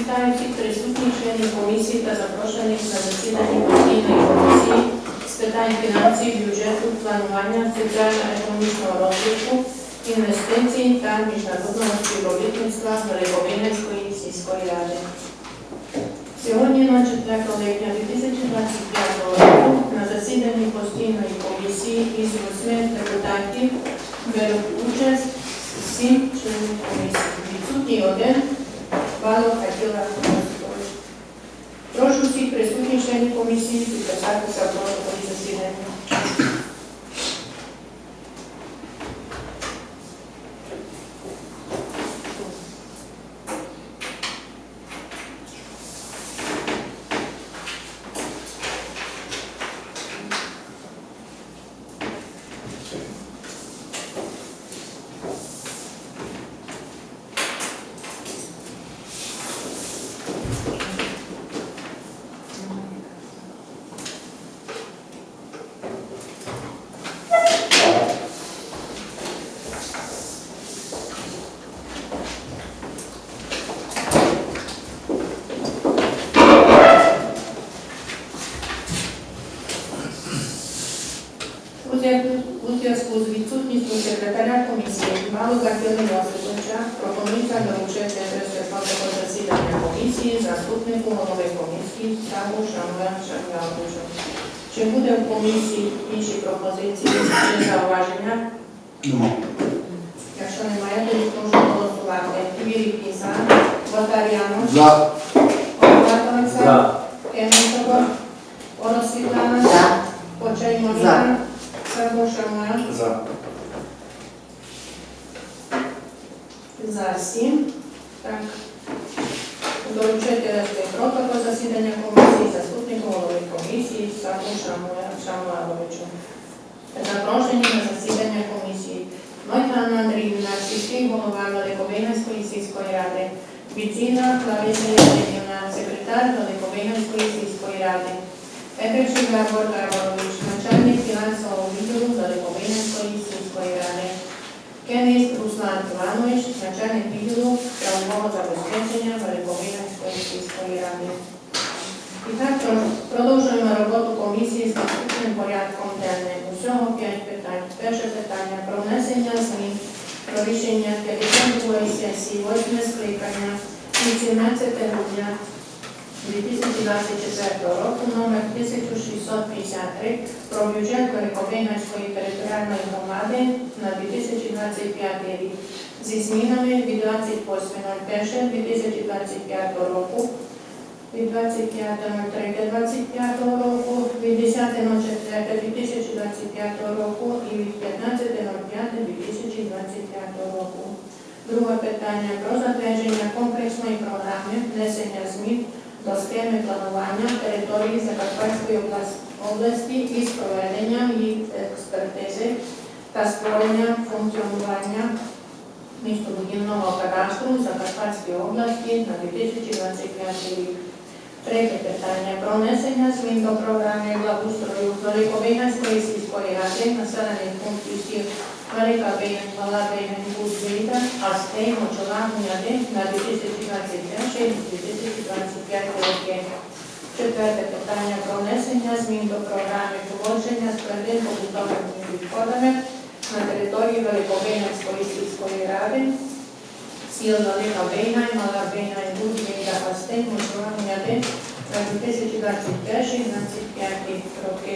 Вітаю всіх присутніх членів комісії та запрошених на засідання постійної комісії з питань фінансів, бюджету, планування, соціально-економічного розвитку, інвестицій та міжнародного співробітництва Великобинецької сільської ради. Сьогодні, на 4 липня 2025 року, на засіданні постійної комісії із восьми депутатів беруть участь сім членів комісії. Відсутній один Балок Атіла Москович. Прошу всіх присутніх членів комісії підписатися про засідання. У зв'язку- У зв'язку з відсутністю секретаря комісії Кирила Йосиповича пропонується доручити протокол засідання комісії заступнику голови комісії Ставу Шамуя Шам'яловичу. Чи буде в комісії інші пропозиції чи зауваження? Нема. Якщо немає, то прошу голосувати. Вірі Піса, Ватаряну, За. Олександр, За. Кеменцова, Оросвітлана, За. Почай Моніка, Сарбоша Моя. За. За сім. Так. Доручити вести протокол засідання комісії, заступнику голови комісії Саку Шамуаловичу. Запрошені на засідання комісії. Мойхана Андріївна, сільський голова Великовинської сільської ради. Біціна Лариса Євгенівна, секретар Великовинської сільської ради. Петричик Габор Габорович, начальник фінансового відділу Великовинської сільської ради. Кеніс Руслан Іванович, начальник відділу правового забезпечення Великовинської сільської ради. І так про- продовжуємо роботу комісії з наступним порядком денним. Усього п'ять питань. Перше питання про внесення змін про рішення 52 сесії 8 скликання від 17 грудня 2024 року номер 1653 про бюджет Великобринської територіальної громади на 2025 рік зі змінами від 28.01.2025 року від 25.03.25 року, від 10.04.2025 року і від 15.05.2025 року. Друге питання про затвердження комплексної програми внесення змін до схеми планування території Закарпатської облас- області із проведенням їх експертизи та створенням функціонування містобудівного кадастру Закарпатської області на 2025 рік. Третє питання про внесення змін до програми благоустрою Великовинської сільської ради населених пунктів сіл Велика Мала Бейн, Будвіда, Астей, Мочола, Гуняди на 2021-2025 роки. Четверте питання про внесення змін до програми поводження з твердим побутовими відходами на території Великобейнської сільської ради сіл Велика Бейна і Мала Бейна і Будвіда, Астей, Мочола, Гуняди на 2021-2025 роки.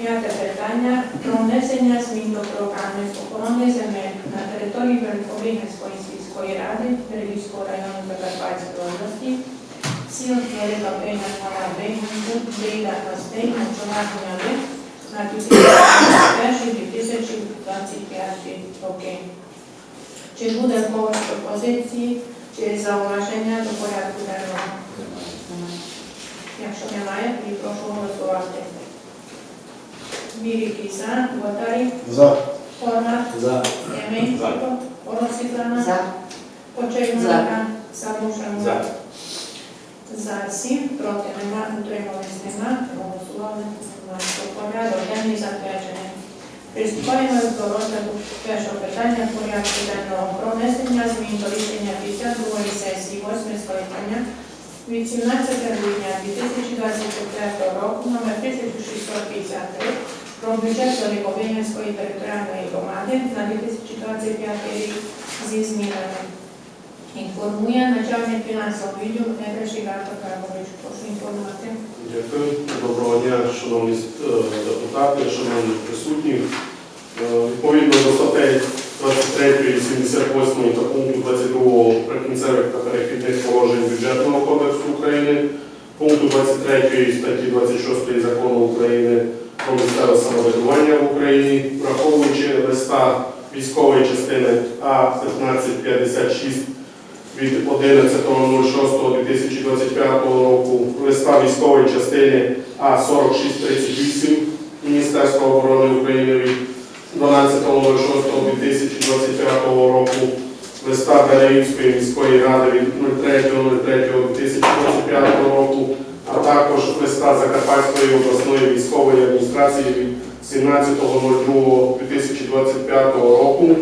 П'яте питання про внесення змін до програми охорони земель на території Великобринської сільської ради Берегівського району Закарпатської області, сіл Велика Мала Бейна, Бейда, Костей, Мочова, Гуняли на 2021-2025 роки. Чи буде в когось пропозиції чи зауваження до порядку денного? Якщо немає, тоді прошу голосувати. Вірі за, Ватарі, За. Формат, За. Єменченко, Оросвітлана, За. Почерника, Самушенко. За. За сім, проти нема, утримались нема, голосували немає. Про Порядок денний затверджений. Приступаємо до розгляду першого питання порядку денного про внесення змін до рішення 52 сесії 8 скликання від 17 грудня 2024 року номер 1653 про бюджет Великобинівської територіальної громади на 2025 рік зі змінами. Інформує начальник фінансового відділу Негреші Гарко Карпович. Прошу інформувати. Дякую. Доброго дня, шановні е, депутати, шановні присутні. Е, Відповідно до статей 23, 78 та пункту 22 прикінцевих та перехідних положень Бюджетного кодексу України, пункту 23 статті 26 Закону України про місцеве самоврядування в Україні, враховуючи листа військової частини А-1556 від 11.06.2025 року листа військової частини А4638 Міністерства оборони України від 12.06.2025 року листа Береївської міської ради від 03.03.2025 року, також листа Закарпатської обласної військової адміністрації від 17.02.2025 року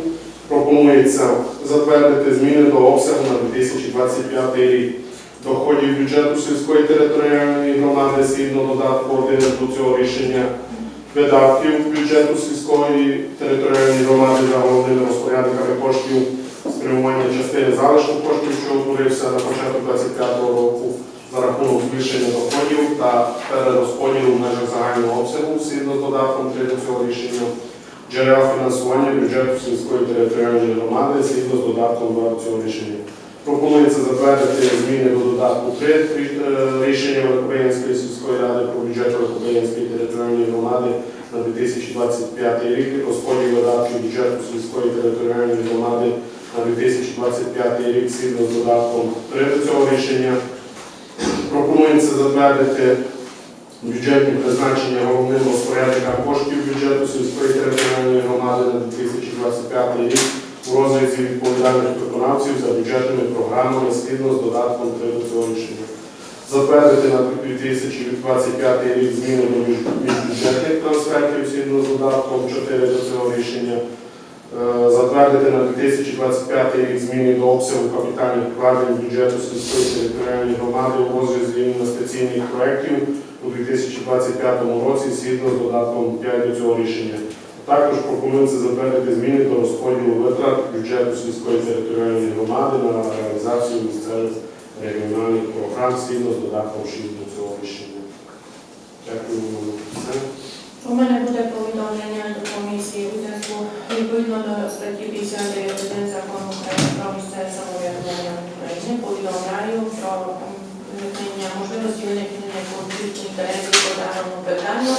пропонується затвердити зміни до обсягу на 2025 рік. Доходів бюджету сільської територіальної громади згідно додатку 1 до цього рішення видатків бюджету сільської територіальної громади за головними розпорядниками коштів спрямування частини залишку коштів, що утворився на початку 2025 року за рахунок збільшення доходів та перерозподілу в межах загального обсягу згідно з додатком 3 до цього рішення джерел фінансування бюджету сільської територіальної громади згідно з додатком 2 до цього рішення. Пропонується затвердити зміни до додатку 3 е, рішення Великобиянської сільської ради про бюджет Великобиянської територіальної громади на 2025 рік, розподіл видатків бюджету сільської територіальної громади на 2025 рік згідно з додатком 3 до цього рішення. Пропонується затвердити бюджетні призначення головним розпорядникам коштів бюджету сільської територіальної громади на 2025 рік у розрізі відповідальних виконавців за бюджетними програмами згідно з додатком 3 до цього рішення. Затвердити на 2025 рік зміни до між- міжбюджетних трансфертів згідно з додатком 4 до цього рішення. Е, Затвердити на 2025 рік зміни до обсягу капітальних вкладень бюджету сільської територіальної громади у розрізі інвестиційних проєктів у 2025 році згідно з додатком 5 до цього рішення. Також пропонується затвердити зміни до розподілу витрат бюджету сільської територіальної громади на реалізацію місцевих регіональних програм згідно з додатком 6 до цього рішення. Дякую. У мене буде повідомлення до комісії у зв'язку відповідно до статті 59 закону про місцеве самоврядування України. Повідомляю про виникнення можливості виникнення конфлікту інтересів по даному питанню.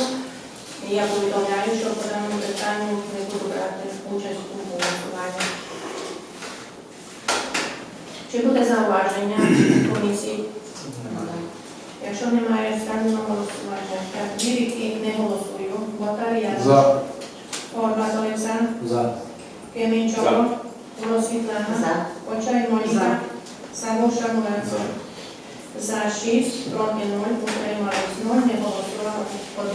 Я повідомляю, що по даному питанню не буду брати участь у голосуванні. Чи буде зауваження комісії? Якщо немає стану голосування, так, Вірики не голосую. Батарія. За. Орбат Олександр. За. Світлана. За. Почай Моніка. Самуша Мулець. За 6, проти 0, утримались 0, не голосував 1.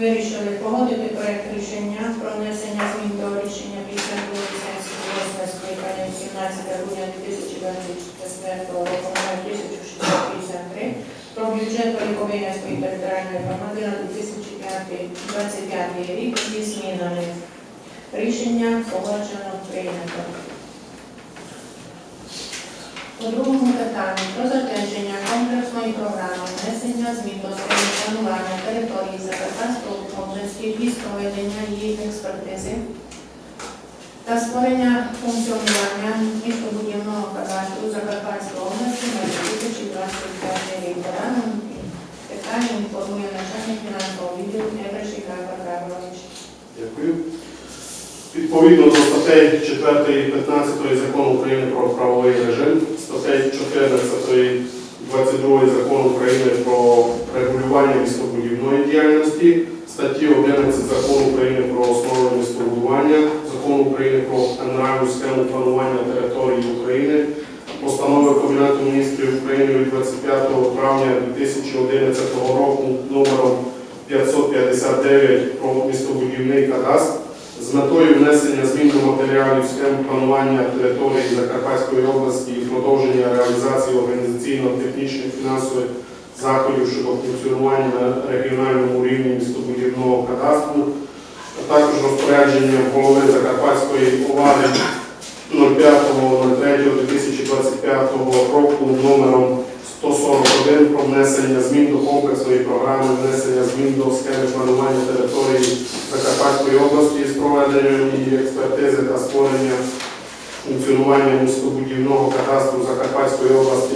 Вирішили погодити проект рішення про внесення змін до рішення 52 сесії 8 скликання 17 грудня 2024 року номер 1653 про бюджет Великобинської територіальної громади на 2025 рік. Рішення погоджено прийнято. По другому питанню про затвердження комплексної програми внесення змін до планування території Закарпатської області із проведення її експертизи та створення функціонування містобудівного кадастру Закарпатської області на 2025 рік. Питанню інформує начальник фінансового відділу Евреші Карпа Карлович. Дякую. Відповідно до статей 4 і 15 закону України про правовий режим, статей 14 22 закону України про регулювання містобудівної діяльності, статті 11 закону України про основи містобудування, закону України про генеральну схему планування території України, постанови Кабінету міністрів України від 25 травня 2011 року номером 559 про містобудівний кадастр з метою внесення змін до матеріалів схем планування території Закарпатської області і продовження реалізації організаційно-технічних фінансових заходів щодо функціонування на регіональному рівні містобудівного кадастру, а також розпорядження голови Закарпатської ОВАДи 05.03.2025 року номером 141 про внесення змін до комплексної програми внесення змін до схеми планування території Закарпатської області з проведенням її експертизи та створення функціонування містобудівного кадастру Закарпатської області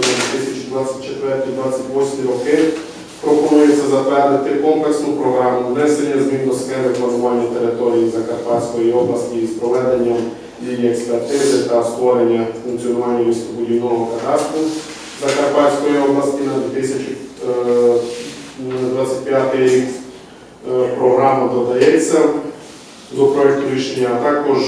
на 2024-2028 роки. Пропонується затвердити комплексну програму внесення змін до схеми планування території Закарпатської області з проведенням її експертизи та створення функціонування містобудівного кадастру Закарпатської області на 2025 рік. Е, Програма додається до проекту рішення, а також е,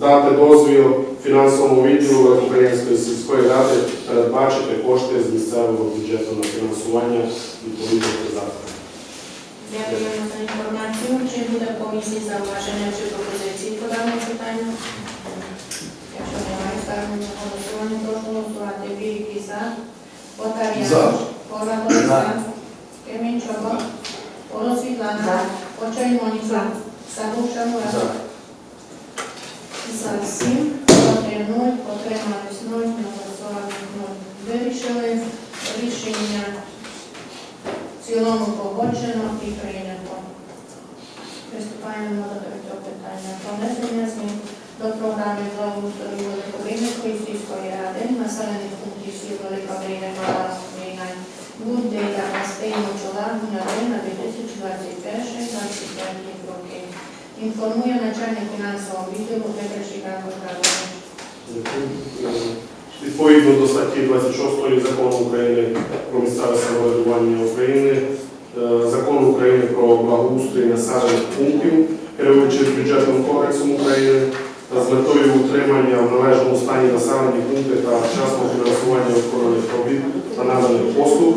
дати дозвіл фінансовому відділу Української сільської ради передбачити кошти з місцевого бюджету на фінансування відповідних заходів. Дякуємо за інформацію. Чи буде комісії зауваження чи пропозиції по даному питанню? Якщо немає, ставимо на голосування. Прошу голосувати. За. Потар'ян. Пора Олександр. Кремінчук. Поро Світлана. За. Почай Моніка. Савуша Мура. За. За сім. Проти нуль. Отримались нуль. Не голосували нуль. Вирішили рішення в цілому погоджено і прийнято. Приступаємо до питання. Про змін до програми благоустрою Великобринської сільської ради, населених пунктів сіл Велика Брина, Мала Брина, Буде Гостей Мочола, Гуняри на 2021-2025 роки. Інформує начальник фінансового відділу Петр Шикарко Карлович. Відповідно до статті 26 закону України про місцеве самоврядування України, е, закону України про благоустрій населених пунктів, керуючись бюджетним кодексом України з метою утримання в належному стані населені пункти та вчасного фінансування виконаних робіт та наданих послуг,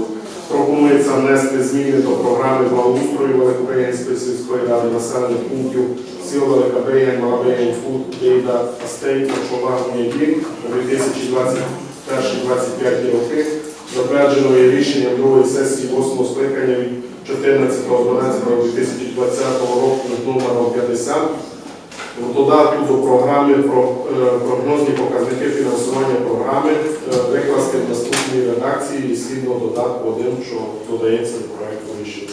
пропонується внести зміни до програми благоустрою Великоукраїнської сільської ради населених пунктів сіл Велика Бейгань, Малабейгань, Фуд, Дейда, Астей, Почова, Гуняді на 2021-2025 роки, затвердженої рішенням другої сесії 8 скликання від 14.12.2020 року номером 50 в додатку до програми про е, прогнозні показники фінансування програми е, викласти в наступній редакції і згідно додатку 1, що додається до проекту рішення.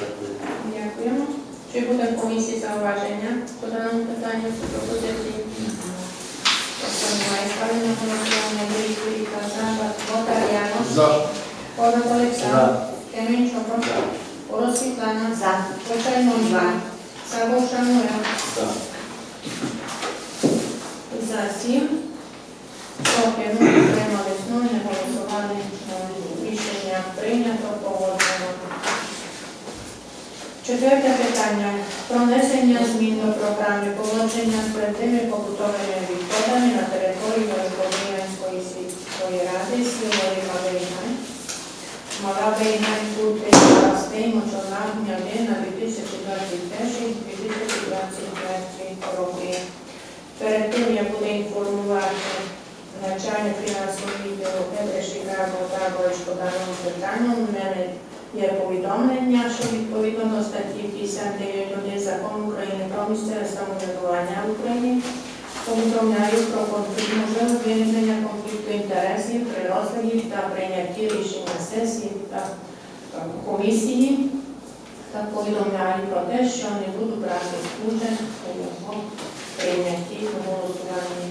Дякую. Дякуємо. Чи буде в комісії зауваження по даному питанню чи пропозиції? Немає, ставимо на голосування. Білки за. Потар'ян. За. Пора Олександр. За. Кремінчук. Поро Світлана. За. Почай Моніка. Савуша За. За сім. Проти нуль, утримались нуль, не голосували нуль. Рішення прийнято, погоджено. Четверте питання. Про внесення змін до програми поводження з твердими побутовими відходами на території Великобрянської сільської ради сіл Велика Вейгань. Мала Вейгань, Курти, Стей, Мочона, Гняди на 2021-2025 роки. Перед тим я буду інформувати начальник фінансового відділу Петра Шикарко Карбович по даному питанню. У мене є повідомлення, що відповідно до статті 59 закону України про місцеве самоврядування в Україні повідомляю про конфлікт можливе виникнення конфлікту інтересів при розгляді та прийнятті рішення сесії та е, комісії та повідомляю про те, що не буду брати участь у його прийнятті у голосуванні.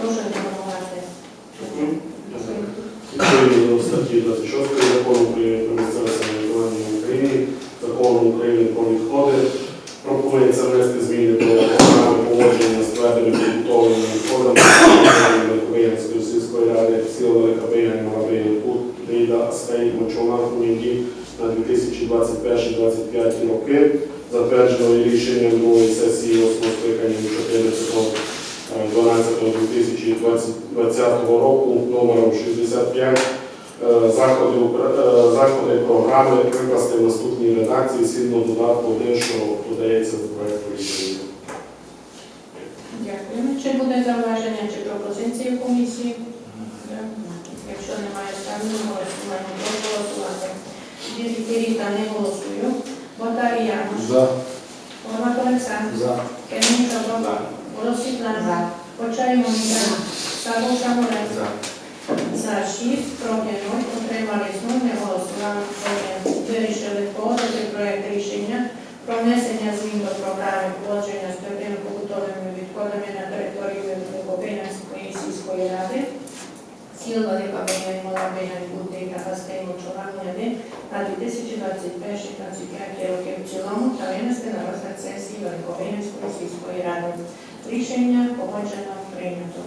Прошу 26 закону України про місцеве в закону України про відходи, пропонується внести зміни до програми поводження з твердими побутовими відходами Великоїнської сільської ради, сіл Велика Бейгань, Малабейгань, Кут, Дейда, Астей, Мочова, Куніді на 2021-2025 роки, затвердженої рішенням другої сесії 8 скликання 14 12.2020 року номером 65 е, заходи, укр- е, заходи програми викласти в наступній редакції згідно 1, що додається до проекту рішення. Дякую. Чи буде зауваження чи пропозиції комісії? Якщо немає ставлю голосування, прошу голосувати. Діріта не голосую. Ботарі Януш. За. Горват Олександр. За. Кемінь Чабо. Волосвітлана. Почай Моніка. Саву Шамурець. За. За 6, проти 0, утримались 0, не голосували. Вирішили погодити проект рішення про внесення змін до програми поводження з твердими побутовими відходами на території Великобинянської сільської ради. Сіл Велика Беня Бути та Гастей Мочувальняни на 2021-2025 роки в цілому та винести на розгляд сесії Великобинянської сільської ради. Рішення погоджено прийнято.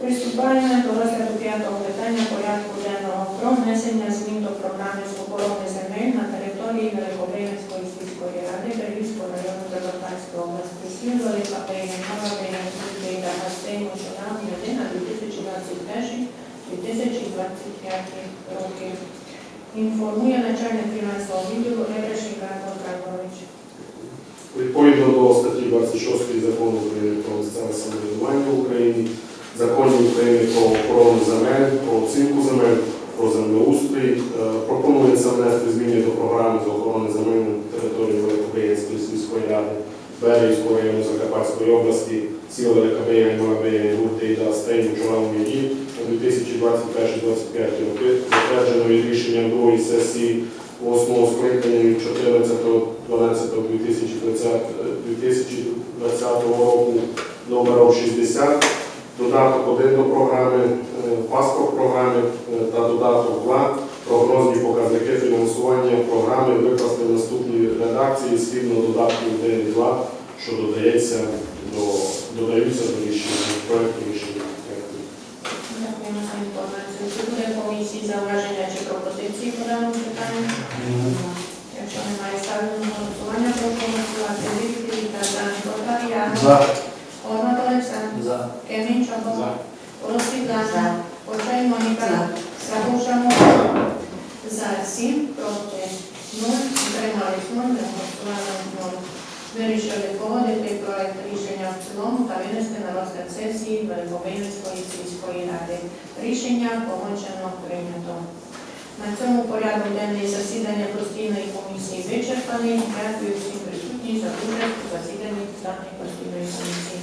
Приступаємо до розгляду п'ятого питання порядку денного про внесення змін до програми з оборони земель на території Великобринської сільської ради Берівського району Закарпатської області. Сіл Велика Бейна, Мала Бейна, Кузький та Гастей Мошунав, на 2021-2025 роки. Інформує начальник фінансового відділу Лебрешин Карпо Карпович. Відповідно до статті 26 закону України про місцеве самоврядування в Україні, законів України про охорону земель, про оцінку земель, про землеустрій. Е, пропонується внести зміни до програми з охорони земель території Великобріянської сільської ради Берівського району Закарпатської області, сіл Великобріянь, Малабріянь, Гурти та Стейн Чорномії на 2021-2025 роки, затвердженої рішенням другої сесії 8 скликання від 14 12 2020 згідно додатків 1 і 2, що додається до, додаються до рішення, проекту рішення. Дякую. За інформацію. Чи буде комісії зауваження чи пропозиції по даному питанню? Якщо немає ставлю голосування, прошу голосувати. Віктор за Ботарія. За. Олександр. За. Чабо. За. Волосвітлана. Почай Моніка. Савуша За 7, проти 0, утримались 0, голосували 0. Вирішили погодити проект рішення в цілому та винести на розгляд сесії Великобинської сільської ради. Рішення погоджено прийнято. На цьому порядок денний засідання постійної комісії вичерпаний. Дякую всім присутнім за участь у засіданні постійної комісії.